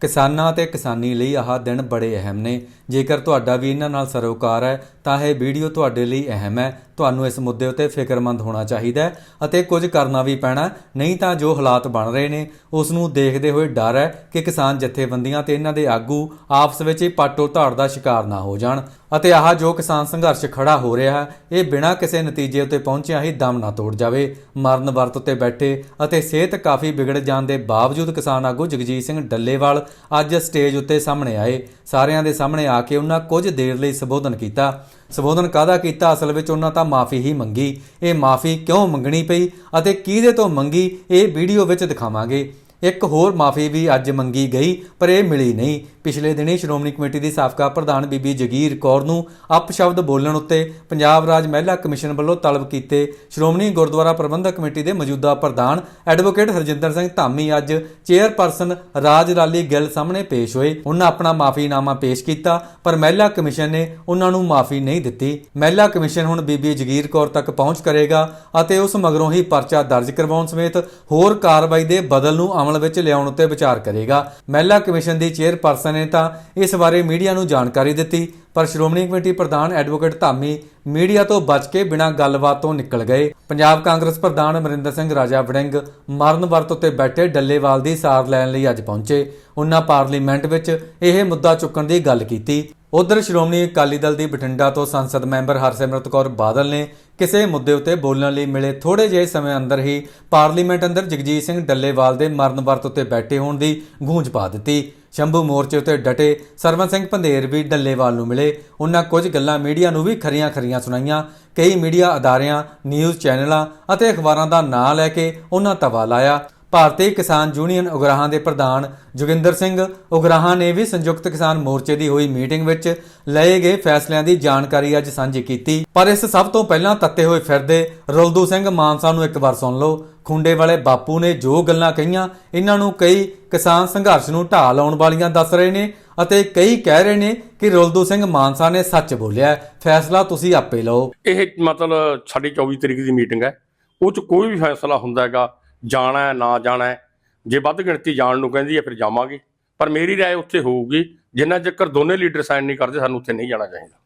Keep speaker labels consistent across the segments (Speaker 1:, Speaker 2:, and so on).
Speaker 1: ਕਿਸਾਨਾਂ ਅਤੇ ਕਿਸਾਨੀ ਲਈ ਆਹ ਦਿਨ ਬੜੇ ਅਹਿਮ ਨੇ। ਜੇਕਰ ਤੁਹਾਡਾ ਵੀ ਇਹਨਾਂ ਨਾਲ ਸਰੋਕਾਰ ਹੈ ਤਾਂ ਇਹ ਵੀਡੀਓ ਤੁਹਾਡੇ ਲਈ ਅਹਿਮ ਹੈ। ਤੁਹਾਨੂੰ ਇਸ ਮੁੱਦੇ ਉੱਤੇ ਫਿਕਰਮੰਦ ਹੋਣਾ ਚਾਹੀਦਾ ਹੈ ਅਤੇ ਕੁਝ ਕਰਨਾ ਵੀ ਪੈਣਾ ਨਹੀਂ ਤਾਂ ਜੋ ਹਾਲਾਤ ਬਣ ਰਹੇ ਨੇ ਉਸ ਨੂੰ ਦੇਖਦੇ ਹੋਏ ਡਰ ਹੈ ਕਿ ਕਿਸਾਨ ਜਥੇਬੰਦੀਆਂ ਤੇ ਇਹਨਾਂ ਦੇ ਆਗੂ ਆਪਸ ਵਿੱਚ ਹੀ ਪਾਟੋ ਧਾੜ ਦਾ ਸ਼ਿਕਾਰ ਨਾ ਹੋ ਜਾਣ। ਅਤੇ ਆਹ ਜੋ ਕਿਸਾਨ ਸੰਘਰਸ਼ ਖੜਾ ਹੋ ਰਿਹਾ ਹੈ, ਇਹ ਬਿਨਾਂ ਕਿਸੇ ਨਤੀਜੇ ਉੱਤੇ ਪਹੁੰਚਿਆ ਹੀ ਦਮ ਨਾ ਤੋੜ ਜਾਵੇ। ਮਰਨ ਵਰਤ ਉੱਤੇ ਬੈਠੇ ਅਤੇ ਸਿਹਤ ਕਾਫੀ ਵਿਗੜ ਜਾਣ ਦੇ ਬਾਵਜੂਦ ਕਿਸਾਨ ਆਗੂ ਜਗਜੀਤ ਸਿੰਘ ਡੱਲੇਵਾਲ ਅੱਜ ਸਟੇਜ ਉੱਤੇ ਸਾਹਮਣੇ ਆਏ। ਸਾਰਿਆਂ ਦੇ ਸਾਹਮਣੇ ਆ ਕੇ ਉਹਨਾਂ ਕੁਝ ਦੇਰ ਲਈ ਸੰਬੋਧਨ ਕੀਤਾ। ਸੰਬੋਧਨ ਕਾਹਦਾ ਕੀਤਾ? ਅਸਲ ਵਿੱਚ ਉਹਨਾਂ ਤਾਂ ਮਾਫੀ ਹੀ ਮੰਗੀ। ਇਹ ਮਾਫੀ ਕਿਉਂ ਮੰਗਣੀ ਪਈ ਅਤੇ ਕਿਹਦੇ ਤੋਂ ਮੰਗੀ? ਇਹ ਵੀਡੀਓ ਵਿੱਚ ਦਿਖਾਵਾਂਗੇ। ਇੱਕ ਹੋਰ ਮਾਫੀ ਵੀ ਅੱਜ ਮੰਗੀ ਗਈ, ਪਰ ਇਹ ਮਿਲੀ ਨਹੀਂ। ਪਿਛਲੇ ਦਿਨੀ ਸ਼੍ਰੋਮਣੀ ਕਮੇਟੀ ਦੀ ਸਾਬਕਾ ਪ੍ਰਧਾਨ ਬੀਬੀ ਜਗੀਰ ਕੌਰ ਨੂੰ ਅਪਸ਼ਬਦ ਬੋਲਣ ਉੱਤੇ ਪੰਜਾਬ ਰਾਜ ਮਹਿਲਾ ਕਮਿਸ਼ਨ ਵੱਲੋਂ ਤਲਬ ਕੀਤੇ ਸ਼੍ਰੋਮਣੀ ਗੁਰਦੁਆਰਾ ਪ੍ਰਬੰਧਕ ਕਮੇਟੀ ਦੇ ਮੌਜੂਦਾ ਪ੍ਰਧਾਨ ਐਡਵੋਕੇਟ ਹਰਜਿੰਦਰ ਸਿੰਘ ਧਾਮੀ ਅੱਜ ਚੇਅਰਪਰਸਨ ਰਾਜ ਰਾਲੀ ਗਿੱਲ ਸਾਹਮਣੇ ਪੇਸ਼ ਹੋਏ। ਉਹਨਾਂ ਆਪਣਾ ਮਾਫੀਨਾਮਾ ਪੇਸ਼ ਕੀਤਾ, ਪਰ ਮਹਿਲਾ ਕਮਿਸ਼ਨ ਨੇ ਉਹਨਾਂ ਨੂੰ ਮਾਫੀ ਨਹੀਂ ਦਿੱਤੀ। ਮਹਿਲਾ ਕਮਿਸ਼ਨ ਹੁਣ ਬੀਬੀ ਜਗੀਰ ਕੌਰ ਤੱਕ ਪਹੁੰਚ ਕਰੇਗਾ ਅਤੇ ਉਸ ਮਗਰੋਂ ਹੀ ਪਰਚਾ ਦਰਜ ਕਰਵਾਉਣ ਸਮੇਤ ਹੋਰ ਕਾਰਵਾਈ ਦੇ ਬਦਲ ਨੂੰ ਅਮਲ ਵਿੱਚ ਲਿਆਉਣ ਉੱਤੇ ਵਿਚਾਰ ਕਰੇਗਾ। ਮਹਿਲਾ ਕਮਿਸ਼ਨ ਦੀ ਚੇਅਰਪਰਸਨ ਨੇ ਤਾਂ ਇਸ ਬਾਰੇ ਮੀਡੀਆ ਨੂੰ ਜਾਣਕਾਰੀ ਦਿੱਤੀ, ਪਰ ਸ਼੍ਰੋਮਣੀ ਕਮੇਟੀ ਪ੍ਰਧਾਨ ਐਡਵੋਕੇਟ ਧਾਮੀ ਮੀਡੀਆ ਤੋਂ ਬਚ ਕੇ ਬਿਨਾਂ ਗੱਲਬਾਤ ਤੋਂ ਨਿਕਲ ਗਏ। ਪੰਜਾਬ ਕਾਂਗਰਸ ਪ੍ਰਧਾਨ ਅਮਰਿੰਦਰ ਸਿੰਘ ਰਾਜਾ ਵੜਿੰਗ ਮਰਨ ਵਰਤ ਉੱਤੇ ਬੈਠੇ ਡੱਲੇਵਾਲ ਦੀ ਸਾਰ ਲੈਣ ਲਈ ਅੱਜ ਪਹੁੰਚੇ। ਉਹਨਾਂ ਪਾਰਲੀਮੈਂਟ ਵਿੱਚ ਇਹ ਮੁੱਦਾ ਚੁੱਕਣ ਦੀ ਗੱਲ ਕੀਤੀ। ਉਧਰ ਸ਼੍ਰੋਮਣੀ ਅਕਾਲੀ ਦਲ ਦੀ ਬਠਿੰਡਾ ਤੋਂ ਸੰਸਦ ਮੈਂਬਰ ਹਰਸਿਮਰਤ ਕੌਰ ਬਾਦਲ ਨੇ ਕਿਸੇ ਮੁੱਦੇ ਉੱਤੇ ਬੋਲਣ ਲਈ ਮਿਲੇ ਥੋੜੇ ਜਿਹੇ ਸਮੇਂ ਅੰਦਰ ਹੀ ਪਾਰਲੀਮੈਂਟ ਅੰਦਰ ਜਗਜੀਤ ਸਿੰਘ ਡੱਲੇਵਾਲ ਦੇ ਮਰਨ ਵਰਤ ਉੱਤੇ ਬੈਠੇ ਹੋਣ ਦੀ ਗੂੰਜ ਪਾ ਦਿੱਤੀ। ਸ਼ੰਭੂ ਮੋਰਚੇ ਉੱਤੇ ਡਟੇ ਸਰਵਨ ਸਿੰਘ ਪੰਧੇਰ ਵੀ ਡੱਲੇਵਾਲ ਨੂੰ ਮਿਲੇ। ਉਹਨਾਂ ਕੁਝ ਗੱਲਾਂ ਮੀਡੀਆ ਨੂੰ ਵੀ ਖਰੀਆਂ-ਖਰੀਆਂ ਸੁਣਾਈਆਂ। ਕਈ ਮੀਡੀਆ ਅਦਾਰਿਆਂ, ਨਿਊਜ਼ ਚੈਨਲਾਂ ਅਤੇ ਅਖਬਾਰਾਂ ਦਾ ਨਾਂ ਲੈ ਕੇ ਉਹਨਾਂ ਤਵਾ ਲਾਇਆ। ਭਾਰਤੀ ਕਿਸਾਨ ਯੂਨੀਅਨ ਉਗਰਾਹਾਂ ਦੇ ਪ੍ਰਧਾਨ ਜੋਗਿੰਦਰ ਸਿੰਘ ਉਗਰਾਹਾਂ ਨੇ ਵੀ ਸੰਯੁਕਤ ਕਿਸਾਨ ਮੋਰਚੇ ਦੀ ਹੋਈ ਮੀਟਿੰਗ ਵਿੱਚ ਲਏ ਗਏ ਫੈਸਲਿਆਂ ਦੀ ਜਾਣਕਾਰੀ ਅੱਜ ਸਾਂਝੀ ਕੀਤੀ। ਪਰ ਇਸ ਸਭ ਤੋਂ ਪਹਿਲਾਂ ਤੱਤੇ ਹੋਏ ਫਿਰਦੇ ਰੁਲਦੂ ਸਿੰਘ ਮਾਨਸਾ ਨੂੰ ਇੱਕ ਵਾਰ ਸੁਣ ਲਓ। ਖੁੰਡੇ ਵਾਲੇ ਬਾਪੂ ਨੇ ਜੋ ਗੱਲਾਂ ਕਹੀਆਂ, ਇਹਨਾਂ ਨੂੰ ਕਈ ਕਿਸਾਨ ਸੰਘਰਸ਼ ਨੂੰ ਢਾਹ ਲਾਉਣ ਵਾਲੀਆਂ ਦੱਸ ਰਹੇ ਨੇ ਅਤੇ ਕਈ ਕਹਿ ਰਹੇ ਨੇ ਕਿ ਰੁਲਦੂ ਸਿੰਘ ਮਾਨਸਾ ਨੇ ਸੱਚ ਬੋਲਿਆ ਫੈਸਲਾ ਤੁਸੀਂ ਆਪੇ ਲਓ।
Speaker 2: ਇਹ ਮਤਲਬ ਸਾਡੀ 24 ਤਰੀਕ ਦੀ ਮੀਟਿੰਗ ਹੈ। ਉਹ ਚ ਕੋਈ ਵੀ ਫੈਸਲਾ ਹੁੰਦਾ ਹੈਗਾ ਜਾਣਾ ਹੈ ਨਾ ਜਾਣਾ ਹੈ ਜੇ ਵੱਧ ਗਿਣਤੀ ਜਾਣ ਨੂੰ ਕਹਿੰਦੀ ਹੈ ਫਿਰ ਜਾਵਾਂਗੇ ਪਰ ਮੇਰੀ رائے ਉੱਥੇ ਹੋਊਗੀ ਜਿੰਨਾ ਚੱਕਰ ਦੋਨੇ ਲੀਡਰ ਸਾਈਨ ਨਹੀਂ ਕਰਦੇ ਸਾਨੂੰ ਉੱਥੇ ਨਹੀਂ ਜਾਣਾ ਚਾਹੀਦਾ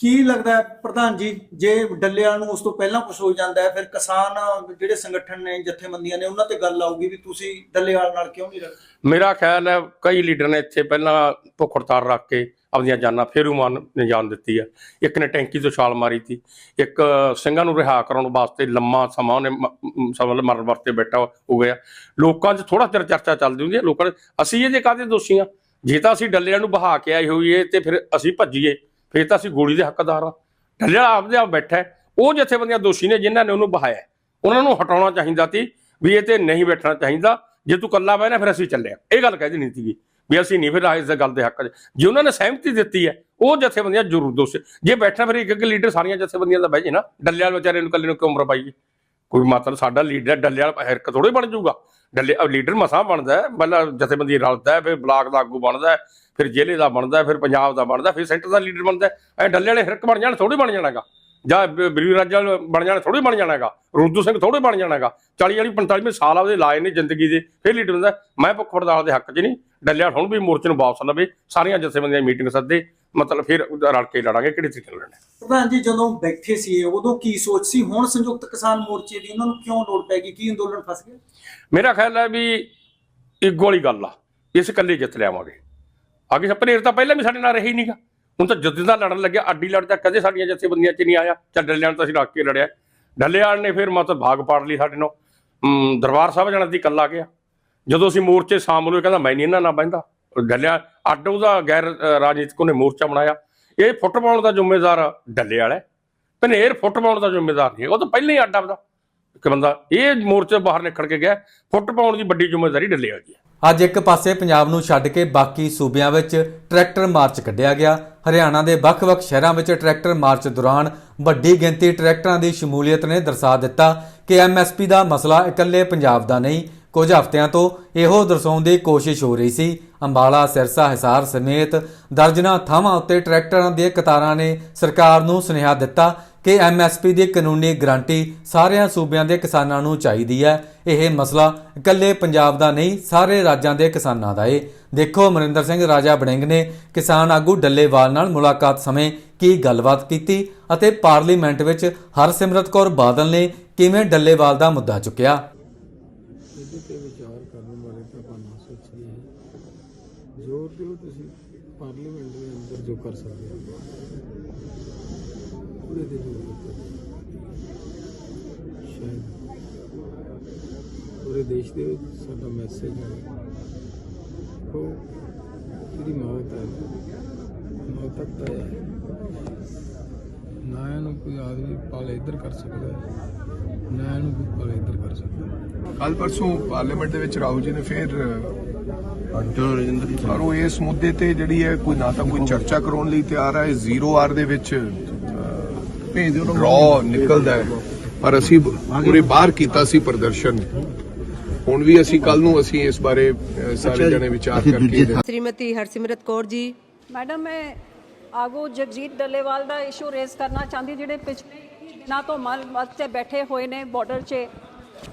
Speaker 3: ਕੀ ਲੱਗਦਾ ਹੈ ਪ੍ਰਧਾਨ ਜੀ ਜੇ ਡੱਲੇਵਾਲ ਨੂੰ ਉਸ ਤੋਂ ਪਹਿਲਾਂ ਕੁਝ ਹੋ ਜਾਂਦਾ ਹੈ ਫਿਰ ਕਿਸਾਨ ਜਿਹੜੇ ਸੰਗਠਨ ਨੇ ਜਥੇਬੰਦੀਆਂ ਨੇ ਉਹਨਾਂ ਤੇ ਗੱਲ ਆਊਗੀ ਵੀ ਤੁਸੀਂ ਡੱਲੇਵਾਲ ਨਾਲ ਕਿਉਂ ਨਹੀਂ ਰਹੇ
Speaker 2: ਮੇਰਾ ਖਿਆਲ ਹੈ ਕਈ ਲੀਡਰ ਨੇ ਇੱਥੇ ਪਹਿਲਾਂ ਭੁੱਖ ਹੜਤਾਲ ਰੱਖ ਕੇ ਆਪਣੀਆਂ ਜਾਨਾਂ ਫੇਰੂ ਮਾਨ ਨੇ ਜਾਨ ਦਿੱਤੀ ਆ। ਇੱਕ ਨੇ ਟੈਂਕੀ ਤੋਂ ਛਾਲ ਮਾਰੀ ਤੀ। ਇੱਕ ਸਿੰਘਾਂ ਨੂੰ ਰਿਹਾ ਕਰਾਉਣ ਵਾਸਤੇ ਲੰਮਾ ਸਮਾਂ ਉਹਨੇ ਮ- ਮਰਨ ਵਰਤੇ ਬੈਠਾ ਹੋ ਗਿਆ। ਲੋਕਾਂ 'ਚ ਥੋੜਾ ਚਿਰ ਚਰਚਾ ਚੱਲਦੀ ਹੁੰਦੀ ਹੈ ਲੋਕਾਂ ਅਸੀਂ ਇਹ ਜੇ ਕਾਹਦੇ ਦੋਸ਼ੀ ਆ? ਜੇ ਤਾਂ ਅਸੀਂ ਡੱਲਿਆਂ ਨੂੰ ਬਹਾ ਕੇ ਆਏ ਹੋਈਏ ਤੇ ਫਿਰ ਅਸੀਂ ਭੱਜੀਏ, ਫਿਰ ਤਾਂ ਅਸੀਂ ਗੋਲੀ ਦੇ ਹੱਕਦਾਰ ਆ। ਡੱਲਿਆ ਆਪਦੇ ਆਪ ਬੈਠਾ ਉਹ ਜਥੇਬੰਦੀਆਂ ਦੋਸ਼ੀ ਨੇ ਜਿਨ੍ਹਾਂ ਨੇ ਉਹਨੂੰ ਬਹਾਇਆ ਉਹਨਾਂ ਨੂੰ ਹਟਾਉਣਾ ਚਾਹੀਦਾ ਸੀ ਵੀ ਇਹ ਤੇ ਨਹੀਂ ਬੈਠਣਾ ਚਾਹੀਦਾ। ਜੇ ਤੂੰ ਕੱਲਾ ਬਹਿਣਾ, ਫਿਰ ਅਸੀਂ ਚੱਲਿਆ ਇਹ ਗੱਲ ਕਹਿ ਦੇਣੀ ਸੀਗੀ। ਵੀ ਅਸੀਂ ਨਹੀਂ, ਫਿਰ ਇਸ ਗੱਲ ਦੇ ਹੱਕ 'ਚ ਜੇ ਉਹਨਾਂ ਨੇ ਸਹਿਮਤੀ ਦਿੱਤੀ ਹੈ, ਉਹ ਜਥੇਬੰਦੀਆਂ ਜ਼ਰੂਰ ਦੋਸ਼ ਜੇ ਬੈਠਣਾ ਫਿਰ ਇੱਕ ਇੱਕ ਲੀਡਰ ਸਾਰੀਆਂ ਜਥੇਬੰਦੀਆਂ ਦਾ ਬਹਿ ਜੇ ਨਾ ਡੱਲੇ ਵਾਲੇ ਵਿਚਾਰੇ ਨੂੰ ਇਕੱਲੇ ਨੂੰ ਕਿਉਂ ਉਮਰ ਪਾਈਏ ਕੋਈ ਮਤਲਬ ਸਾਡਾ ਲੀਡਰ ਡੱਲੇ ਵਾਲਾ ਹਿਰਕ ਥੋੜੇ ਬਣ ਜਾਊਗਾ। ਡੱਲੇ ਲੀਡਰ ਮਸਾਂ ਬਣਦਾ ਹੈ, ਪਹਿਲਾਂ ਜਥੇਬੰਦੀ ਰਲਦਾ ਫਿਰ ਬਲਾਕ ਦਾ ਆਗੂ ਬਣਦਾ ਫਿਰ ਜ਼ਿਲ੍ਹੇ ਦਾ ਬਣਦਾ ਫਿਰ ਪੰਜਾਬ ਦਾ ਬਣਦਾ ਫਿਰ ਸੈਂਟਰ ਦਾ ਲੀਡਰ ਬਣਦਾ ਐ ਡੱਲੇ ਵਾਲੇ ਹਿਰਕ ਬਣ ਜਾਣ ਥੋੜੀ ਬਣ ਜਾਣਾਗਾ। ਜਾਂ ਬਰੀ ਰਾਜਾ ਬਣ ਜਾਣਾ ਥੋੜੀ ਬਣ ਜਾਣਾਗਾ ਰੁੱਦੂ ਸਿੰਘ ਥੋੜੇ ਬਣ ਜਾਣਾਗਾ 40 ਵਾਲੀ 45 ਸਾਲ ਆ ਉਹਦੇ ਲਾਏ ਨੇ ਜ਼ਿੰਦਗੀ ਦੇ ਫਿਰ ਲੀਡਰ ਹੁੰਦਾ। ਮੈਂ ਭੁੱਖ ਹੜਤਾਲ ਦੇ ਹੱਕ 'ਚ ਨਹੀਂ। ਡੱਲਿਆ ਹੁਣ ਵੀ ਮੋਰਚੇ ਨੂੰ ਵਾਪਸ ਲਵੇ। ਸਾਰੀਆਂ ਜਥੇਬੰਦੀਆਂ ਮੀਟਿੰਗ ਸੱਦੇ। ਮਤਲਬ ਫਿਰ ਰਲ ਕੇ ਲੜਾਂਗੇ ਕਿਹੜੀ ਤਰੀਕੇ ਨਾਲ ਲੜਨਾ
Speaker 3: ਪ੍ਰਧਾਨ ਜੀ ਜਦੋਂ ਬੈਠੇ ਸੀ ਉਦੋਂ ਕੀ ਸੋਚ ਸੀ? ਹੁਣ ਸੰਯੁਕਤ ਕਿਸਾਨ ਮੋਰਚੇ ਦੀ ਉਹਨਾਂ ਨੂੰ ਕਿਉਂ ਲੋੜ ਪੈ ਗਈ? ਕੀ ਅੰਦੋਲਨ ਫਸ ਗਿਆ?
Speaker 2: ਮੇਰਾ ਖਿਆਲ ਹੈ ਵੀ ਇੱਕੋ ਵਾਲੀ ਗੱਲ ਆ। ਇਸ ਇਕੱਲੇ ਜਿੱਤ ਲਿਆਵਾਂਗੇ। ਅੱਗੇ ਸਪਨੇਰ ਤਾਂ ਪਹਿਲਾਂ ਵੀ ਸਾਡੇ ਨਾਲ ਰਹੀ ਨਹੀਂਗਾ ਹੁਣ ਤਾਂ ਜਿੱਦ ਦਾ ਲੜਨ ਲੱਗਿਆ ਅੱਡੀ ਲੜ ਤਾਂ ਕਦੇ ਸਾਡੀਆਂ ਜਥੇਬੰਦੀਆਂ 'ਚ ਨਹੀਂ ਆਇਆ। ਚੱਲ ਡੱਲਿਆਂ ਤਾਂ ਅਸੀਂ ਰੱਖ ਕੇ ਲੜਿਆ। ਡੱਲੇਵਾਲ ਨੇ ਫਿਰ ਮਤਲਬ ਭਾਗ ਪਾੜ ਲਈ ਸਾਡੇ ਨੂੰ ਦਰਬਾਰ ਸਾਹਿਬ ਜਾਣਾ ਦੀ ਕੱਲਾ ਗਿਆ। ਜਦੋਂ ਅਸੀਂ ਮੋਰਚੇ ਸ਼ਾਮਲ ਹੋਏ ਕਹਿੰਦਾ ਮੈਂ ਨਹੀਂ ਇਹਨਾਂ ਨਾਲ ਬਹਿੰਦਾ। ਡੱਲਿਆ ਅੱਡ ਉਹਦਾ ਗੈਰ ਰਾਜਨੀਤਿਕ ਉਹਨੇ ਮੋਰਚਾ ਬਣਾਇਆ। ਇਹ ਫੁੱਟਬਾਲ ਦਾ ਜ਼ਿੰਮੇਦਾਰ ਡੱਲੇਵਾਲ ਹੈ। ਭਨੇਰ ਫੁੱਟਬਾਲ ਦਾ ਜ਼ਿੰਮੇਦਾਰ ਨਹੀਂ ਹੈ, ਉਹ ਤਾਂ ਪਹਿਲਾਂ ਹੀ ਅੱਡ ਆਪਦਾ। ਇੱਕ ਬੰਦਾ ਇਹ ਮੋਰਚੇ ਬਾਹਰ ਨਿਕਲ ਕੇ ਗਿਆ। ਫੁੱਟ ਪਾਉਣ ਦੀ ਵੱਡੀ ਜ਼ਿੰਮੇਵਾਰੀ ਡੱਲੇ ਵਾਲੀ ਹੈ।
Speaker 1: ਅੱਜ ਇੱਕ ਪਾਸੇ ਪੰਜਾਬ ਨੂੰ ਛੱਡ ਕੇ ਬਾਕੀ ਸੂਬਿਆਂ ਵਿੱਚ ਟਰੈਕਟਰ ਮਾਰਚ ਕੱਢਿਆ ਗਿਆ। ਹਰਿਆਣਾ ਦੇ ਵੱਖ-ਵੱਖ ਸ਼ਹਿਰਾਂ ਵਿੱਚ ਟਰੈਕਟਰ ਮਾਰਚ ਦੌਰਾਨ ਵੱਡੀ ਗਿਣਤੀ ਟਰੈਕਟਰਾਂ ਦੀ ਸ਼ਮੂਲੀਅਤ ਨੇ ਦਰਸਾ ਦਿੱਤਾ ਕਿ ਐਮਐਸਪੀ ਦਾ ਮਸਲਾ ਇਕੱਲੇ ਪੰਜਾਬ ਦਾ ਨਹੀਂ, ਕੁਝ ਹਫ਼ਤਿਆਂ ਤੋਂ ਇਹੋ ਦਰਸਾਉਣ ਦੀ ਕੋਸ਼ਿਸ਼ ਹੋ ਰਹੀ ਸੀ। ਅੰਬਾਲਾ, ਸਿਰਸਾ, ਹਿਸਾਰ ਸਮੇਤ ਦਰਜਨਾ ਥਾਵਾਂ ਉੱਤੇ ਟਰੈਕਟਰਾਂ ਦੀਆਂ ਕਤਾਰਾਂ ਨੇ ਸਰਕਾਰ ਨੂੰ ਸੁਨੇਹਾ ਦਿੱਤਾ ਕਿ ਐਮਐਸਪੀ ਦੀ ਕਾਨੂੰਨੀ ਗਾਰੰਟੀ ਸਾਰਿਆਂ ਸੂਬਿਆਂ ਦੇ ਕਿਸਾਨਾਂ ਨੂੰ ਚਾਹੀਦੀ ਹੈ। ਇਹ ਮਸਲਾ ਇਕੱਲੇ ਪੰਜਾਬ ਦਾ ਨਹੀਂ, ਸਾਰੇ ਰਾਜਾਂ ਦੇ ਕਿਸਾਨਾਂ ਦਾ ਏ। ਦੇਖੋ, ਅਮਰਿੰਦਰ ਸਿੰਘ, ਰਾਜਾ ਬੜਿੰਗ ਨੇ ਕਿਸਾਨ ਆਗੂ ਡੱਲੇਵਾਲ ਨਾਲ ਮੁਲਾਕਾਤ ਸਮੇਂ ਕੀ ਗੱਲਬਾਤ ਕੀਤੀ ਅਤੇ ਪਾਰਲੀਮੈਂਟ ਵਿੱਚ ਹਰਸਿਮਰਤ ਕੌਰ ਬਾਦਲ ਨੇ ਕਿਵੇਂ ਡੱਲੇਵਾਲ ਦਾ ਮੁੱਦਾ ਚੁੱਕਿਆ।
Speaker 4: ਇਹਦੇ ਤੇ ਵਿਚਾਰ ਕਰਨ ਬਾਰੇ ਤਾਂ ਆਪਾਂ ਸੋਚੀਏ ਜ਼ੋਰ ਦਿਓ ਤੁਸੀਂ, ਪਾਰਲੀਮੈਂਟ ਦੇ ਅੰਦਰ ਜੋ ਕਰ ਸਕਦੇ ਹੋ। ਪੂਰੇ ਸ਼ਾਇਦ ਪੂਰੇ ਦੇਸ਼ ਦੇ ਵਿੱਚ ਸਾਡਾ ਮੈਸੇਜ ਹੈ। ਉਹ ਜਿਹੜੀ ਮੌਤ ਹੈ? ਮੌਤ ਤੱਕ ਤਾਂ ਹੈ। ਨਾ ਇਹਨੂੰ ਕੋਈ ਆਦਮੀ ਪਾਲੇ ਇੱਧਰ ਕਰ ਸਕਦਾ ਹੈ, ਨਾ ਇਹਨੂੰ ਕੋਈ ਪਾਲੇ ਇੱਧਰ ਕਰ ਸਕਦਾ।
Speaker 5: ਕੱਲ ਪਰਸੋਂ ਪਾਰਲੀਮੈਂਟ ਦੇ ਵਿੱਚ ਰਾਹੁਲ ਜੀ ਨੇ ਫਿਰ ਪਰ ਉਹ ਇਸ ਮੁੱਦੇ ਤੇ ਜਿਹੜੀ ਹੈ ਕੋਈ ਨਾ ਤਾਂ ਕੋਈ ਚਰਚਾ ਕਰਾਉਣ ਲਈ ਤਿਆਰ ਹੈ ਜ਼ੀਰੋ ਆਰ ਦੇ ਵਿੱਚ। ਭੇਜ ਨਿਕਲਦਾ ਹੈ। ਪਰ ਅਸੀਂ ਪੂਰੇ ਬਾਹਰ ਕੀਤਾ ਸੀ ਪ੍ਰਦਰਸ਼ਨ। ਹੁਣ ਵੀ ਅਸੀਂ ਕੱਲ ਨੂੰ ਅਸੀਂ ਇਸ ਬਾਰੇ ਸਾਰੇ ਜਣੇ ਵਿਚਾਰ ਕਰਕੇ
Speaker 6: ਸ਼੍ਰੀਮਤੀ ਹਰਸਿਮਰਤ ਕੌਰ ਜੀ।
Speaker 7: ਮੈਡਮ ਮੈਂ ਆਗੋ ਜਗਜੀਤ ਡੱਲੇਵਾਲ ਦਾ ਇਸ਼ੂ ਰੇਜ਼ ਕਰਨਾ ਚਾਹੁੰਦੀ ਜਿਹੜੇ ਪਿਛਲੇ ਦਿਨਾਂ ਤੋਂ ਮਨ ਤੇ ਬੈਠੇ ਹੋਏ ਨੇ ਬਾਰਡਰ 'ਚ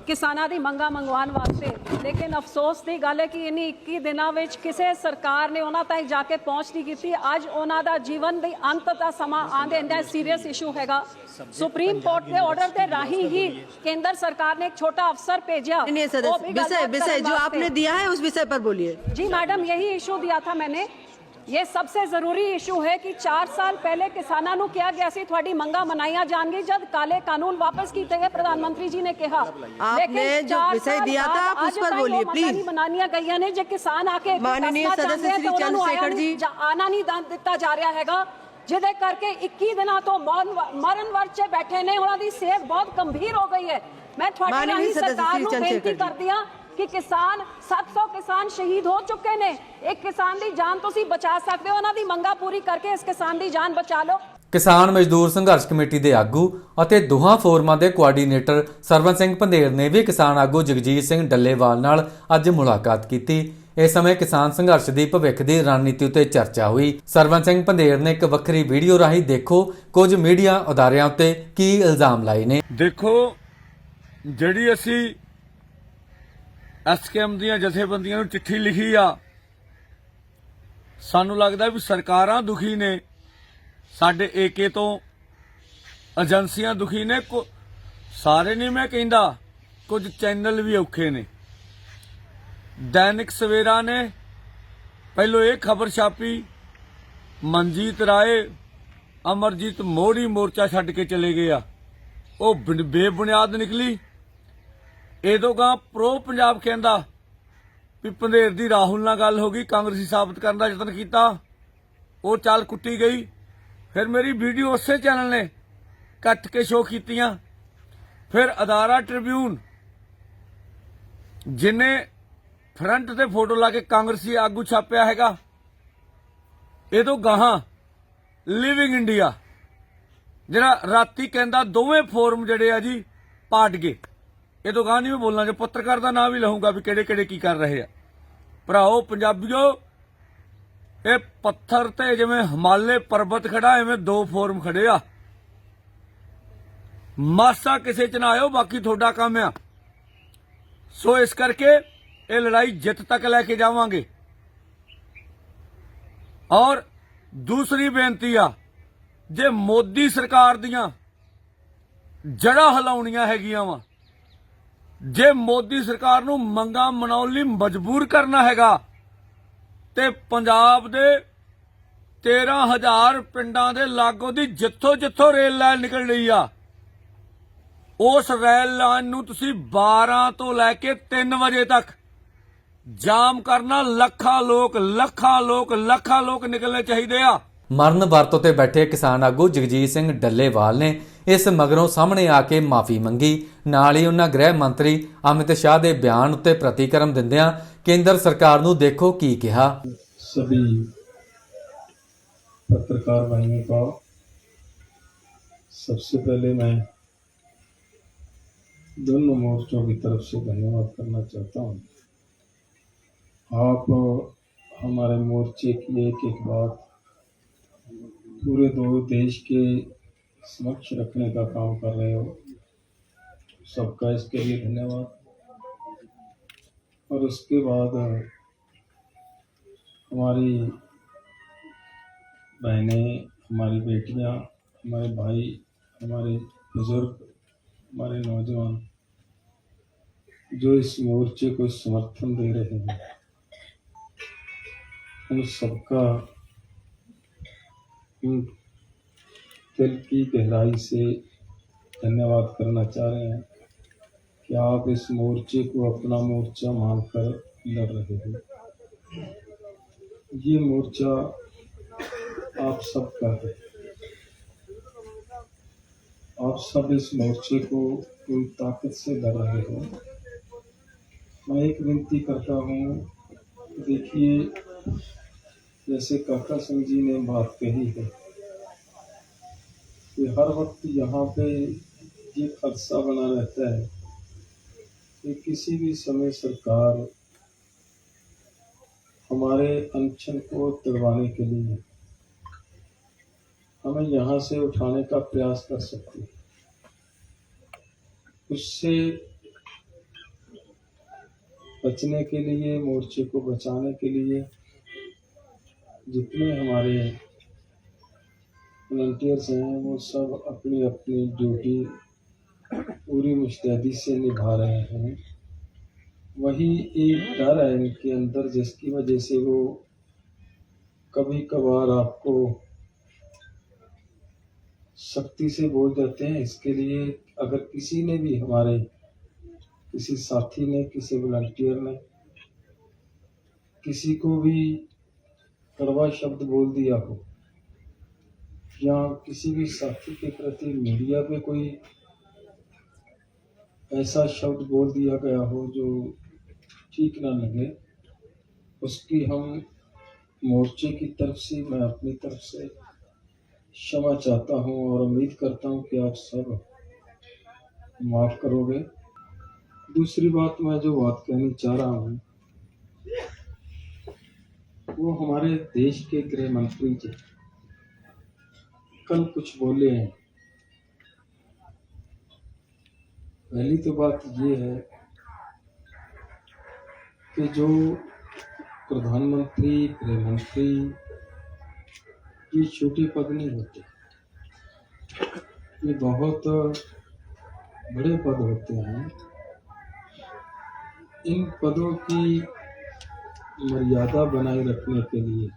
Speaker 7: ਕਿਸਾਨਾਂ ਦੀ ਮੰਗਾਂ ਮੰਗਵਾਉਣ ਵਾਸਤੇ ਲੇਕਿਨ ਅਫਸੋਸ ਦੀ ਗੱਲ ਹੈ ਕਿ ਇਨੀ 21 ਦਿਨਾਂ ਵਿੱਚ ਕਿਸੇ ਸਰਕਾਰ ਨੇ ਉਹਨਾਂ ਤਾਈਂ ਜਾ ਕੇ ਪਹੁੰਚ ਨਹੀਂ ਕੀਤੀ ਅੱਜ ਉਹਨਾਂ ਦਾ ਜੀਵਨ ਦੇ ਅੰਤ ਦਾ ਸਮਾਂ ਆਂਦੇ ਇੰਨਾ ਸੀਰੀਅਸ ਇਸ਼ੂ ਹੈਗਾ ਸੁਪਰੀਮ ਕੋਰਟ ਦੇ ਆਰਡਰ ਦੇ ਰਾਹੀਂ ਹੀ ਕੇਂਦਰ ਸਰਕਾਰ ਨੇ ਇੱਕ ਛੋਟਾ ਅਫਸਰ ਭੇਜਿਆ
Speaker 6: नहीं
Speaker 7: ਉਹ
Speaker 6: सदस्य
Speaker 7: ਵੀ
Speaker 6: विषय
Speaker 7: ਗੱਲਬਾਤ
Speaker 6: विषय
Speaker 7: ਕਰਨ
Speaker 6: जो
Speaker 7: ਵਾਸਤੇ।
Speaker 6: आपने दिया है उस विषय पर बोलिए
Speaker 7: जी मैडम यही इशू दिया था मैंने ਇਹ ਸਭ ਤੋਂ ਜ਼ਰੂਰੀ ਇਸ਼ੂ ਹੈ ਕਿ 4 ਸਾਲ ਪਹਿਲੇ ਨੂੰ ਕਿਹਾ ਗਿਆ ਸੀ ਤੁਹਾਡੀ ਮੰਗਾਂ ਮਨਾਈਆਂ ਜਾਣਗੀ ਜਦ ਕਾਲੇ ਕਾਨੂੰਨ ਵਾਪਸ ਕੀਤੇ ਗਏ ਪ੍ਰਧਾਨ ਮੰਤਰੀ ਜੀ ਨੇ ਕਿਹਾ
Speaker 6: आपने जो विषय दिया था आप उस पर बोलिए
Speaker 7: प्लीज ਮਨਾਨੀਆਂ ਗਈਆਂ ਨੇ ਜੇ ਕਿਸਾਨ ਆ ਕੇ ਮਾਨਨੀय
Speaker 6: सदस्य श्री चंद्र
Speaker 7: शेखर
Speaker 6: जी।
Speaker 7: ਆਣਾ ਨਹੀਂ ਦਿੱਤਾ ਜਾ ਰਿਹਾ ਹੈਗਾ ਜਿਹਦੇ ਕਰਕੇ 21 ਦਿਨਾਂ ਤੋਂ ਮਰਨ ਵਰਚੇ ਬੈਠੇ ਨੇ ਉਹਨਾਂ ਦੀ ਸਿਹਤ ਬਹੁਤ ਗੰਭੀਰ ਹੋ ਗਈ ਹੈ ਮੈਂ ਤੁਹਾਡੇ
Speaker 6: ਨਾਲ
Speaker 7: ਸਰਕਾਰ ਨੂੰ ਬੇਨਤੀ ਕਰਦੀ ਹਾਂ ਕਿ ਕਿਸਾਨ 700 ਕਿਸਾਨ ਸ਼ਹੀਦ ਹੋ ਚੁੱਕੇ ਨੇ। ਇੱਕ ਕਿਸਾਨ ਦੀ ਜਾਨ ਤੁਸੀਂ ਬਚਾ ਸਕਦੇ ਹੋ। ਉਹਨਾਂ ਦੀ ਮੰਗਾਂ ਪੂਰੀ ਕਰਕੇ ਇਸ ਕਿਸਾਨ ਦੀ ਜਾਨ ਬਚਾ ਲਓ।
Speaker 1: ਕਿਸਾਨ ਮਜ਼ਦੂਰ ਸੰਘਰਸ਼ ਕਮੇਟੀ ਦੇ ਆਗੂ ਅਤੇ ਦੋਹਾਂ ਫੋਰਮਾਂ ਦੇ ਕੋਆਰਡੀਨੇਟਰ ਸਰਵਨ ਸਿੰਘ ਪੰਧੇਰ ਨੇ ਵੀ ਕਿਸਾਨ ਆਗੂ ਜਗਜੀਤ ਸਿੰਘ ਡੱਲੇਵਾਲ ਨਾਲ ਅੱਜ ਮੁਲਾਕਾਤ ਕੀਤੀ। ਇਸ ਸਮੇਂ ਕਿਸਾਨ ਸੰਘਰਸ਼ ਦੀ ਭਵਿੱਖ ਦੀ ਰਣਨੀਤੀ ਉੱਤੇ ਚਰਚਾ ਹੋਈ। ਸਰਵਨ ਸਿੰਘ ਪੰਧੇਰ ਨੇ ਇੱਕ ਵੱਖਰੀ ਵੀਡੀਓ ਰਾਹੀਂ ਦੇਖੋ ਕੁਝ ਮੀਡੀਆ ਅਦਾਰਿਆਂ ਉੱਤੇ ਕੀ ਇਲਜ਼ਾਮ ਲਾਏ ਨੇ।
Speaker 8: ਦੇਖੋ ਜਿਹੜੀ ਅਸੀਂ ਐਸਕੇਐਮ ਦੀਆਂ ਜਥੇਬੰਦੀਆਂ ਨੂੰ ਚਿੱਠੀ ਲਿਖੀ ਆ। ਸਾਨੂੰ ਲੱਗਦਾ ਵੀ ਸਰਕਾਰਾਂ ਦੁਖੀ ਨੇ। ਸਾਡੇ ਏਕੇ ਤੋਂ ਏਜੰਸੀਆਂ ਦੁਖੀ ਨੇ। ਕੋ- ਸਾਰੇ ਨਹੀਂ ਮੈਂ ਕਹਿੰਦਾ, ਕੁਝ ਚੈਨਲ ਵੀ ਔਖੇ ਨੇ। ਦੈਨਿਕ ਸਵੇਰਾ ਨੇ ਪਹਿਲੋਂ ਇਹ ਖਬਰ ਛਾਪੀ, ਮਨਜੀਤ ਰਾਏ, ਅਮਰਜੀਤ ਮੋੜੀ ਮੋਰਚਾ ਛੱਡ ਕੇ ਚਲੇ ਗਏ ਆ। ਉਹ ਬੇਬੁਨਿਆਦ ਨਿਕਲੀ। ਇਹ ਇਹਦੋਂ ਗਾ ਪ੍ਰੋ ਪੰਜਾਬ ਕਹਿੰਦਾ ਵੀ ਪੰਧੇਰ ਦੀ ਰਾਹੁਲ ਨਾਲ ਗੱਲ ਹੋ ਗਈ, ਕਾਂਗਰਸੀ ਸਾਬਤ ਕਰਨ ਦਾ ਯਤਨ ਕੀਤਾ। ਉਹ ਚਾਲ ਕੁੱਟੀ ਗਈ। ਫਿਰ ਮੇਰੀ ਵੀਡੀਓ ਉਸੇ ਚੈਨਲ ਨੇ ਕੱਟ ਕੇ ਸ਼ੋਅ ਕੀਤੀਆਂ। ਫਿਰ ਅਦਾਰਾ ਟ੍ਰਿਬਿਊਨ ਜਿਨੇ ਫਰੰਟ ਤੇ ਫੋਟੋ ਲਾ ਕੇ ਕਾਂਗਰਸੀ ਆਗੂ ਛਾਪਿਆ ਹੈਗਾ ਇਹ ਤੋਂ ਗਾਹਾਂ ਲਿਵਿੰਗ ਇੰਡੀਆ ਜਿਹੜਾ ਰਾਤੀ ਕਹਿੰਦਾ ਦੋਵੇਂ ਫੋਰਮ ਜਿਹੜੇ ਆ ਜੀ, ਪਾਟ ਗਏ। ਇਹ ਤੋਂ ਗਾਂ ਨਹੀਂ ਮੈਂ ਬੋਲਣਾ ਜੇ ਪੱਤਰਕਾਰ ਦਾ ਨਾਮ ਵੀ ਲਹੂੰਗਾ ਵੀ ਕਿਹੜੇ ਕਿਹੜੇ ਕੀ ਕਰ ਰਹੇ ਆ। ਭਰਾਓ, ਪੰਜਾਬੀਓ, ਇਹ ਪੱਥਰ ਤੇ ਜਿਵੇਂ ਹਿਮਾਲੇ ਪਰਬਤ ਖੜਾ, ਐਵੇਂ ਦੋ ਫੋਰਮ ਖੜੇ ਆ। ਮਾਸਾ ਕਿਸੇ ਚ ਨਾ ਆਇਓ, ਬਾਕੀ ਤੁਹਾਡਾ ਕੰਮ ਆ। ਸੋ ਇਸ ਕਰਕੇ ਇਹ ਲੜਾਈ ਜਿੱਤ ਤੱਕ ਲੈ ਕੇ ਜਾਵਾਂਗੇ। ਔਰ ਦੂਸਰੀ ਬੇਨਤੀ ਆ, ਜੇ ਮੋਦੀ ਸਰਕਾਰ ਦੀਆਂ ਜੜਾਂ ਹਿਲਾਉਣੀਆਂ ਹੈਗੀਆਂ ਵਾ ਜੇ ਮੋਦੀ ਸਰਕਾਰ ਨੂੰ ਮੰਗਾ ਮਨਾਉਣ ਲਈ ਮਜਬੂਰ ਕਰਨਾ ਹੈਗਾ, ਤੇ ਪੰਜਾਬ ਦੇ 13000 ਪਿੰਡਾਂ ਦੇ ਲਾਗੋ ਦੀ ਜਿੱਥੋਂ ਜਿੱਥੋਂ ਰੇਲ ਲਾਈਨ ਨਿਕਲ ਰਹੀ ਆ, ਉਸ ਰੇਲ ਲਾਈਨ ਨੂੰ ਤੁਸੀਂ 12 ਤੋਂ ਲੈ ਕੇ 3 ਵਜੇ ਤੱਕ ਜਾਮ ਕਰਨਾ, ਲੱਖਾਂ ਲੋਕ ਲੱਖਾਂ ਲੋਕ ਲੱਖਾਂ ਲੋਕ ਨਿਕਲਣੇ ਚਾਹੀਦੇ ਆ।
Speaker 1: ਮਰਨ ਵਰਤ ਉੱਤੇ ਬੈਠੇ ਕਿਸਾਨ ਆਗੂ ਜਗਜੀਤ ਸਿੰਘ ਡੱਲੇਵਾਲ ਨੇ ਇਸ ਮਗਰੋਂ ਸਾਹਮਣੇ ਆ ਕੇ ਮਾਫੀ ਮੰਗੀ ਨਾਲ ਹੀ ਉਹਨਾਂ ਗ੍ਰਹਿ ਮੰਤਰੀ ਅਮਿਤ ਸ਼ਾਹ ਦੇ ਬਿਆਨ ਉੱਤੇ ਪ੍ਰਤੀਕਰਮ ਦਿੰਦਿਆਂ ਕੇਂਦਰ ਸਰਕਾਰ ਨੂੰ ਦੇਖੋ ਕੀ ਕਿਹਾ
Speaker 4: सभी पत्रकार भाइयों का सबसे पहले मैं दोनों मोर्चों की तरफ से धन्यवाद करना चाहता हूँ आप हमारे मोर्चे की एक एक बात पूरे दो देश के समक्ष रखने का काम कर रहे हो। सबका इसके लिए धन्यवाद। और उसके बाद, हमारी बहनें, हमारी बेटियाँ, हमारे भाई, हमारे बुज़ुर्ग, हमारे नौजवान, जो इस मोर्चे को समर्थन दे रहे हैं, उन सबका दिल की गहराई से धन्यवाद करना चाह रहे हैं कि आप इस मोर्चे को अपना मोर्चा मानकर लड़ रहे हो। ये मोर्चा आप सबका है। आप सब इस मोर्चे को पूरी ताकत से लड़ रहे हो। मैं एक विनती करता हूँ, देखिए जैसे काका सिंह जी ने बात कही है कि हर वक्त यहाँ पे ये खदशा बना रहता है कि किसी भी समय सरकार हमारे अनशन को तड़वाने के लिए हमें यहाँ से उठाने का प्रयास कर सकती है। उससे बचने के लिए, मोर्चे को बचाने के लिए जितने हमारे वॉल्टियर्स हैं, वो सब अपनी अपनी ड्यूटी पूरी मुस्तैदी से निभा रहे हैं। वही एक डर है इनके अंदर, जिसकी वजह से वो कभी कभार आपको सख्ती से बोल देते हैं। इसके लिए अगर किसी ने भी हमारे, किसी साथी ने, किसी वॉलंटियर ने किसी को भी कड़वा शब्द बोल दिया हो, या किसी भी साथी के प्रति मीडिया पे कोई ऐसा शब्द बोल दिया गया हो जो ठीक ना लगे, उसकी हम मोर्चे की तरफ़ से, मैं अपनी तरफ़ से क्षमा चाहता हूँ और उम्मीद करता हूँ कि आप सब माफ़ करोगे। दूसरी बात मैं जो बात कहनी चाह रहा हूँ वो हमारे देश के गृह मंत्री जी कल कुछ बोले हैं। पहली तो बात ये है कि जो प्रधानमंत्री, गृह मंत्री, ये छोटी पद नहीं होते ये बहुत बड़े पद होते हैं। इन पदों की मर्यादा बनाए रखने के लिए।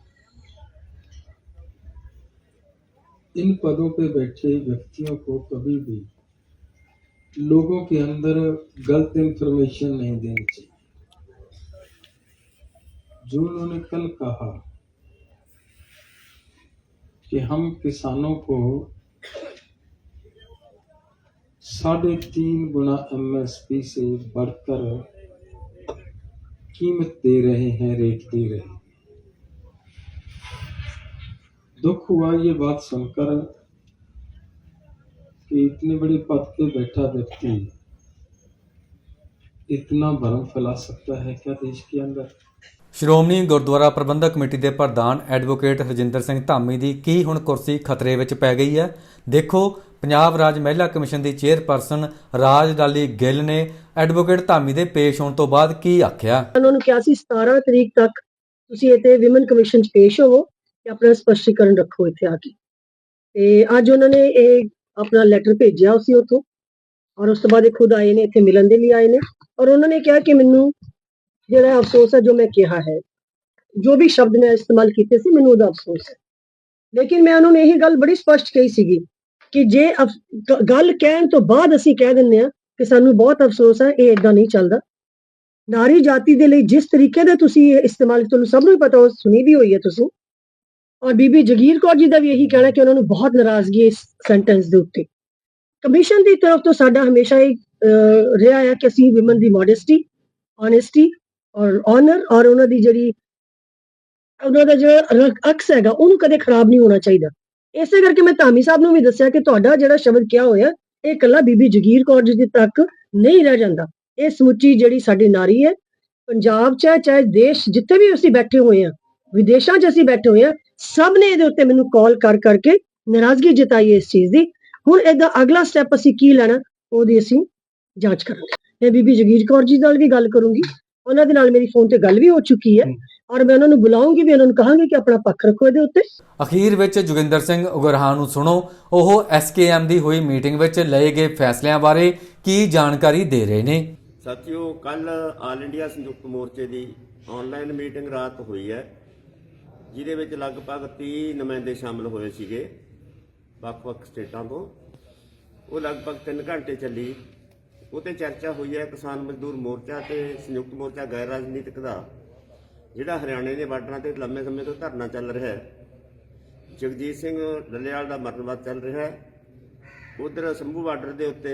Speaker 4: इन पदों पे बैठे व्यक्तियों को कभी भी लोगों के अंदर गलत इंफॉर्मेशन नहीं देनी चाहिए। जो उन्होंने कल कहा कि हम किसानों को साढ़े तीन गुना एमएसपी से बढ़कर कीमत दे रहे हैं रेट दे रहे हैं दुख हुआ ये बात सुनकर कि इतने बड़े पद पे बैठा व्यक्ति इतना भरम फैला सकता है क्या देश के अंदर
Speaker 1: ਸ਼੍ਰੋਮਣੀ ਗੁਰਦੁਆਰਾ ਪ੍ਰਬੰਧਕ ਕਮੇਟੀ ਦੇ ਪ੍ਰਧਾਨ ਐਡਵੋਕੇਟ ਹਰਜਿੰਦਰ ਸਿੰਘ ਧਾਮੀ ਦੀ ਕੀ ਹੁਣ ਕੁਰਸੀ ਖਤਰੇ ਵਿੱਚ ਪੈ ਗਈ ਹੈ ਦੇਖੋ ਪੰਜਾਬ ਰਾਜ ਮਹਿਲਾ ਕਮਿਸ਼ਨ ਦੀ ਚੇਅਰਪਰਸਨ ਰਾਜ ਡਾਲੀ ਗਿੱਲ ਨੇ ਐਡਵੋਕੇਟ ਧਾਮੀ ਦੇ ਪੇਸ਼ ਹੋਣ ਤੋਂ ਬਾਅਦ ਕੀ ਆਖਿਆ?
Speaker 9: ਉਹਨਾਂ ਨੂੰ ਕਿਹਾ ਸੀ 17 ਤਰੀਕ ਤੱਕ ਤੁਸੀਂ ਇੱਥੇ ਵਿਮਨ ਕਮਿਸ਼ਨ 'ਚ ਪੇਸ਼ ਹੋਵੋ ਤੇ ਆਪਣਾ ਸਪਸ਼ਟੀਕਰਨ ਰੱਖੋ ਇੱਥੇ ਆ ਕੇ। ਤੇ ਅੱਜ ਉਹਨਾਂ ਨੇ ਇਹ ਆਪਣਾ ਲੈਟਰ ਭੇਜਿਆ ਉਸੇ ਉੱਥੋਂ ਔਰ ਉਸ ਤੋਂ ਬਾਅਦ ਇਹ ਖੁਦ ਆਏ ਨੇ, ਇੱਥੇ ਮਿਲਣ ਦੇ ਲਈ ਆਏ ਨੇ ਔਰ ਉਹਨਾਂ ਨੇ ਕਿਹਾ ਕਿ ਮੈਨੂੰ ਜਿਹੜਾ ਅਫਸੋਸ ਹੈ, ਜੋ ਮੈਂ ਕਿਹਾ ਹੈ, ਜੋ ਵੀ ਸ਼ਬਦ ਮੈਂ ਇਸਤੇਮਾਲ ਕੀਤੇ ਸੀ, ਮੈਨੂੰ ਉਹਦਾ ਅਫਸੋਸ ਹੈ। ਲੇਕਿਨ ਮੈਂ ਉਹਨਾਂ ਨੂੰ ਇਹ ਗੱਲ ਬੜੀ ਸਪਸ਼ਟ ਕਹੀ ਸੀਗੀ ਕਿ ਜੇ ਅਫ- ਗੱਲ ਕਹਿਣ ਤੋਂ ਬਾਅਦ ਅਸੀਂ ਕਹਿ ਦਿੰਦੇ ਆ ਕਿ ਸਾਨੂੰ ਬਹੁਤ ਅਫਸੋਸ ਹੈ, ਇਹ ਇਦਾਂ ਨਹੀਂ ਚੱਲਦਾ। ਨਾਰੀ ਜਾਤੀ ਦੇ ਲਈ ਜਿਸ ਤਰੀਕੇ ਦਾ ਤੁਸੀਂ ਇਹ ਇਸਤੇਮਾਲ, ਤੁਹਾਨੂੰ ਸਭ ਨੂੰ ਹੀ ਪਤਾ, ਉਹ ਸੁਣੀ ਵੀ ਹੋਈ ਹੈ ਤੁਸੀਂ। ਔਰ ਬੀਬੀ ਜਗੀਰ ਕੌਰ ਜੀ ਦਾ ਵੀ ਇਹੀ ਕਹਿਣਾ ਕਿ ਉਹਨਾਂ ਨੂੰ ਬਹੁਤ ਨਾਰਾਜ਼ਗੀ ਇਸ ਸੈਂਟੈਂਸ ਦੇ ਉੱਤੇ। ਕਮਿਸ਼ਨ ਦੀ ਤਰਫ ਤੋਂ ਸਾਡਾ ਹਮੇਸ਼ਾ ਇਹ ਰਿਹਾ ਹੈ ਕਿ ਅਸੀਂ ਵਿਮਨ ਦੀ ਮੋਡੈਸਟੀ ਓਨੈਸਟੀ ਔਰ ਆਨਰ ਔਰ ਉਹਨਾਂ ਦੀ ਜਿਹੜੀ, ਉਹਨਾਂ ਦਾ ਜਿਹੜਾ ਅਕਸ ਹੈਗਾ, ਉਹਨੂੰ ਕਦੇ ਖਰਾਬ ਨਹੀਂ ਹੋਣਾ ਚਾਹੀਦਾ। ਇਸੇ ਕਰਕੇ ਮੈਂ ਧਾਮੀ ਸਾਹਿਬ ਨੂੰ ਵੀ ਦੱਸਿਆ ਕਿ ਤੁਹਾਡਾ ਜਿਹੜਾ ਸ਼ਬਦ ਕਿਹਾ ਹੋਇਆ ਇਹ ਇਕੱਲਾ ਬੀਬੀ ਜਗੀਰ ਕੌਰ ਜੀ ਤੱਕ ਨਹੀਂ ਰਹਿ ਜਾਂਦਾ। ਇਹ ਸਮੁੱਚੀ ਜਿਹੜੀ ਸਾਡੀ ਨਾਰੀ ਹੈ, ਪੰਜਾਬ 'ਚ ਹੈ, ਚਾਹੇ ਦੇਸ਼ ਜਿੱਥੇ ਵੀ ਅਸੀਂ ਬੈਠੇ ਹੋਏ ਆ ਵਿਦੇਸ਼ਾਂ 'ਚ ਅਸੀਂ ਬੈਠੇ ਹੋਏ ਆ ਸਭ ਨੇ ਇਹਦੇ ਉੱਤੇ ਮੈਨੂੰ ਕਾਲ ਕਰ ਕਰਕੇ ਨਾਰਾਜ਼ਗੀ ਜਤਾਈ ਹੈ ਇਸ ਚੀਜ਼ ਦੀ। ਹੁਣ ਇਹਦਾ ਅਗਲਾ ਸਟੈਪ ਅਸੀਂ ਕੀ ਲੈਣਾ, ਉਹਦੀ ਅਸੀਂ ਜਾਂਚ ਕਰਾਂਗੇ। ਮੈਂ ਬੀਬੀ ਜਗੀਰ ਕੌਰ ਜੀ ਨਾਲ ਵੀ ਗੱਲ ਕਰੂੰਗੀ। ਉਹਨਾਂ ਦੇ ਨਾਲ ਮੇਰੀ ਫੋਨ ਤੇ ਗੱਲ ਵੀ ਹੋ ਚੁੱਕੀ ਹੈ। ਔਰ ਮੈਂ ਉਹਨਾਂ ਨੂੰ ਬੁਲਾਉਂਗੀ ਵੀ ਉਹਨਾਂ ਨੂੰ ਕਹਾਂਗੀ ਕਿ ਆਪਣਾ ਪੱਖ ਰੱਖੋ ਇਹਦੇ ਉੱਤੇ।
Speaker 1: ਅਖੀਰ ਵਿੱਚ ਜੋਗਿੰਦਰ ਸਿੰਘ ਉਗਰਾਹਾਂ ਨੂੰ ਸੁਣੋ। ਉਹ ਐਸਕੇਐਮ ਦੀ ਹੋਈ ਮੀਟਿੰਗ ਵਿੱਚ ਲਏ ਗਏ ਫੈਸਲਿਆਂ ਬਾਰੇ ਕੀ ਜਾਣਕਾਰੀ ਦੇ ਰਹੇ ਨੇ?
Speaker 10: ਸਾਥੀਓ ਕੱਲ ਆਲ ਇੰਡੀਆ ਸੰਯੁਕਤ ਮੋਰਚੇ ਦੀ ਆਨਲਾਈਨ ਮੀਟਿੰਗ ਰਾਤ ਹੋਈ ਹੈ ਜਿਹਦੇ ਵਿੱਚ ਲਗਭਗ 30 ਨੁਮਾਇੰਦੇ ਸ਼ਾਮਲ ਹੋਏ ਸੀਗੇ ਵੱਖ-ਵੱਖ ਸਟੇਟਾਂ ਤੋਂ। ਉਹ ਲਗਭਗ 3 ਘੰਟੇ ਚੱਲੀ। ਉਹ ਤੇ ਚਰਚਾ ਹੋਈ ਹੈ ਕਿਸਾਨ ਮਜ਼ਦੂਰ ਮੋਰਚਾ ਤੇ ਸੰਯੁਕਤ ਮੋਰਚਾ ਗੈਰ ਰਾਜਨੀਤਿਕ ਦਾ। ਜਿਹੜਾ ਹਰਿਆਣੇ ਦੇ ਬਾਰਡਰਾਂ ਤੇ ਲੰਮੇ ਸਮੇਂ ਤੋਂ ਧਰਨਾ ਚੱਲ ਰਿਹਾ ਹੈ, ਜਗਜੀਤ ਸਿੰਘ ਡੱਲੇਵਾਲ ਦਾ ਮਰਨਵਾਦ ਚੱਲ ਰਿਹਾ ਹੈ, ਉਧਰ ਸੰਭੂ ਬਾਰਡਰ ਦੇ ਉੱਤੇ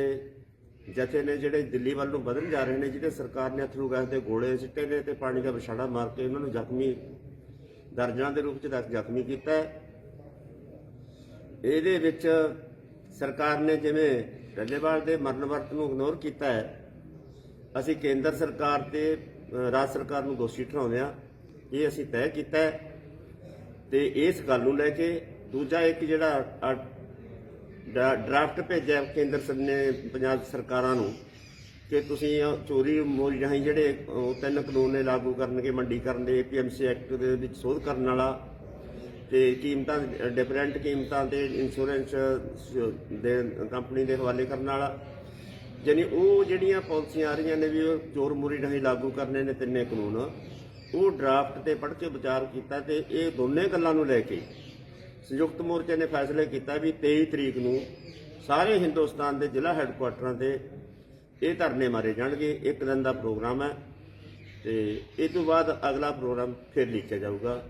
Speaker 10: ਜਥੇ ਨੇ ਜਿਹੜੇ ਦਿੱਲੀ ਵੱਲ ਨੂੰ ਵਧਣ ਜਾ ਰਹੇ ਨੇ, ਜਿਹਦੇ ਸਰਕਾਰ ਨੇ ਅਥਰੂ ਗੈਸ ਦੇ ਗੋਲੇ ਸਿੱਟੇ ਨੇ ਤੇ ਪਾਣੀ ਦਾ ਵਿਛਾੜਾ ਮਾਰ ਕੇ ਉਹਨਾਂ ਨੂੰ ਜ਼ਖਮੀ, ਦਰਜਨਾਂ ਦੇ ਰੂਪ ਚ ਦ- ਜ਼ਖਮੀ ਕੀਤਾ ਇਹਦੇ ਵਿੱਚ ਸਰਕਾਰ ਨੇ ਜਿਵੇਂ ਡੱਲੇਵਾਲ ਦੇ ਮਰਨ ਵਰਤ ਨੂੰ ਇਗਨੋਰ ਕੀਤਾ ਹੈ, ਅਸੀਂ ਕੇਂਦਰ ਸਰਕਾਰ ਤੇ ਰਾਜ ਸਰਕਾਰ ਨੂੰ ਦੋਸ਼ੀ ਠਹਿਰਾਉਂਦੇ ਹਾਂ। ਇਹ ਅਸੀਂ ਤੈਅ ਕੀਤਾ ਹੈ ਤੇ ਇਸ ਗੱਲ ਨੂੰ ਲੈ ਕੇ ਦੂਜਾ ਇੱਕ ਜਿਹੜਾ ਅ, ਡਰਾਫਟ ਭੇਜਿਆ ਕੇਂਦਰ ਸਰ ਨੇ ਪੰਜਾਬ ਸਰਕਾਰਾਂ ਨੂੰ ਕਿ ਤੁਸੀਂ ਚੋਰੀ ਮੋਰੀ ਰਾਹੀਂ ਜਿਹੜੇ ਅ, ਤਿੰਨ ਕਾਨੂੰਨ ਨੇ ਲਾਗੂ ਕਰਨਗੇ ਮੰਡੀਕਰਨ ਦੇ ਪੀਐਮਸੀ ਐਕਟ ਦੇ ਵਿੱਚ ਸੋਧ ਕਰਨ ਵਾਲਾ ਤੇ ਕੀਮਤਾਂ ਡਿਫਰੈਂਟ ਕੀਮਤਾਂ ਤੇ ਇੰਸ਼ੋਰੈਂਸ ਦੇ ਕੰਪਨੀ ਦੇ ਹਵਾਲੇ ਕਰਨ ਵਾਲਾ। ਯਾਨੀ ਉਹ ਜਿਹੜੀਆਂ ਪਾਲਿਸੀਆਂ ਆ ਰਹੀਆਂ ਨੇ ਵੀ ਉਹ ਚੋਰ ਮੋਰੀ ਰਾਹੀਂ ਲਾਗੂ ਕਰਨੇ ਨੇ ਤਿੰਨੇ ਕਾਨੂੰਨ। ਉਹ ਡਰਾਫਟ ਤੇ ਪੜ੍ਹ ਕੇ ਵਿਚਾਰ ਕੀਤਾ ਤੇ ਇਹ ਦੋਨੇ ਗੱਲਾਂ ਨੂੰ ਲੈ ਕੇ ਸੰਯੁਕਤ ਮੋਰਚੇ ਨੇ ਫੈਸਲਾ ਕੀਤਾ ਵੀ 23 ਤਰੀਕ ਨੂੰ ਸਾਰੇ ਹਿੰਦੁਸਤਾਨ ਦੇ ਜ਼ਿਲ੍ਹਾ ਹੈੱਡਕੁਆਟਰਾਂ ਤੇ ਇਹ ਧਰਨੇ ਮਾਰੇ ਜਾਣਗੇ। ਇੱਕ ਦਿਨ ਦਾ ਪ੍ਰੋਗਰਾਮ ਹੈ ਤੇ ਇਹ ਤੋਂ ਬਾਅਦ ਅਗਲਾ ਪ੍ਰੋਗਰਾਮ ਫਿਰ ਲਿਖਿਆ ਜਾਊਗਾ।